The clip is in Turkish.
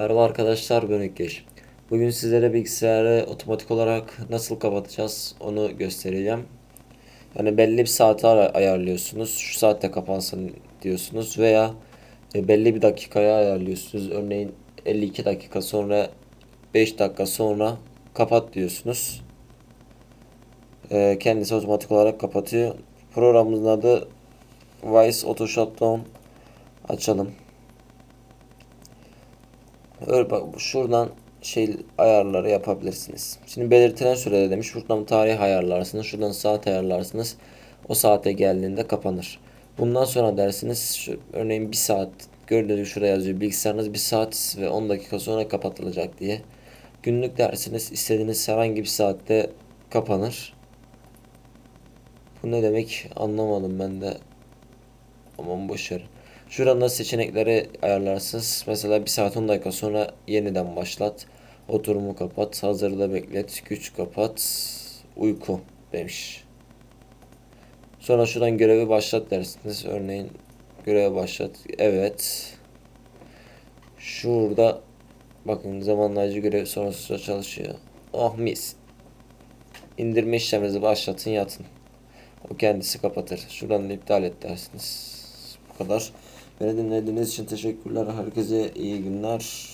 Merhaba arkadaşlar ben Ökkeş. Bugün sizlere bilgisayarı otomatik olarak nasıl kapatacağız onu göstereceğim. Yani belli bir saate ay- ayarlıyorsunuz. Şu saatte kapansın diyorsunuz veya e, belli bir dakikaya ayarlıyorsunuz. Örneğin 52 dakika sonra 5 dakika sonra kapat diyorsunuz. E, Kendisi otomatik olarak kapatıyor. Programımızın adı Voice Auto Shutdown. Açalım. Şuradan şey ayarları yapabilirsiniz. Şimdi belirtilen sürede demiş. Şuradan tarih ayarlarsınız. Şuradan saat ayarlarsınız. O saate geldiğinde kapanır. Bundan sonra dersiniz şu, örneğin bir saat gördüğünüz gibi şuraya yazıyor. Bilgisayarınız bir saat ve 10 dakika sonra kapatılacak diye. Günlük dersiniz istediğiniz herhangi bir saatte kapanır. Bu ne demek anlamadım ben de. Aman boşver. Şuradan da seçenekleri ayarlarsınız. Mesela 1 saat 10 dakika sonra yeniden başlat. Oturumu kapat. Hazırda beklet. Güç kapat. Uyku demiş. Sonra şuradan görevi başlat dersiniz. Örneğin göreve başlat. Evet. Şurada bakın zamanlayıcı görev sonrası çalışıyor. Oh mis. İndirme işleminizi başlatın yatın. O kendisi kapatır. Şuradan da iptal et dersiniz. Bu kadar. Beni dinlediğiniz için teşekkürler. Herkese iyi günler.